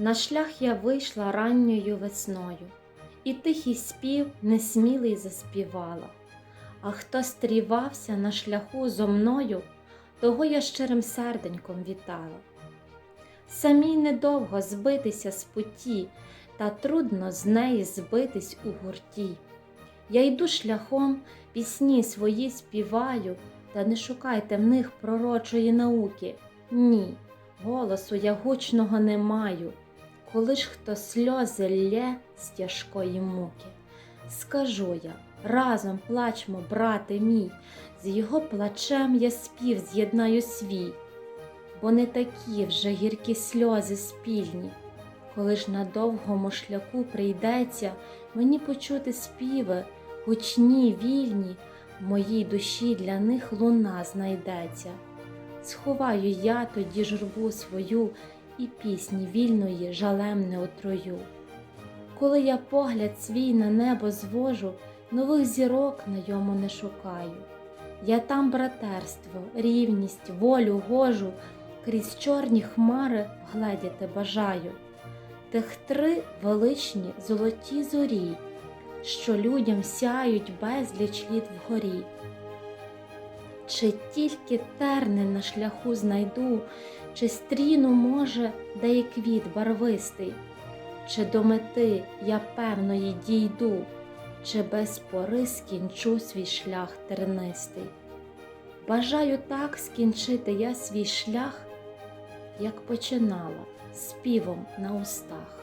На шлях я вийшла ранньою весною, і тихий спів несмілий заспівала. А хто стрівався на шляху зо мною, того я щирим серденьком вітала. Самій недовго збитися з путі, та трудно з неї збитись у гурті. Я йду шляхом, пісні свої співаю, та не шукайте в них пророчої науки. Ні, голосу я гучного не маю, коли ж хто сльози лє з тяжкої муки. Скажу я, разом плачмо, брате мій, з його плачем я спів з'єднаю свій, бо не такі вже гіркі сльози спільні, коли ж на довгому шляху прийдеться мені почути співи, гучні, вільні, в моїй душі для них луна знайдеться. Сховаю я тоді журбу свою і пісні вільної жалем не отрою. Коли я погляд свій на небо звожу, нових зірок на йому не шукаю. Я там братерство, рівність, волю гожу, крізь чорні хмари гледіти бажаю. Тих три величні золоті зорі, що людям сяють безліч літ вгорі. Чи тільки терни на шляху знайду, чи стріну, може, де і квіт барвистий, чи до мети я певної дійду, чи без пори скінчу свій шлях тернистий. Бажаю так скінчити я свій шлях, як починала співом на устах.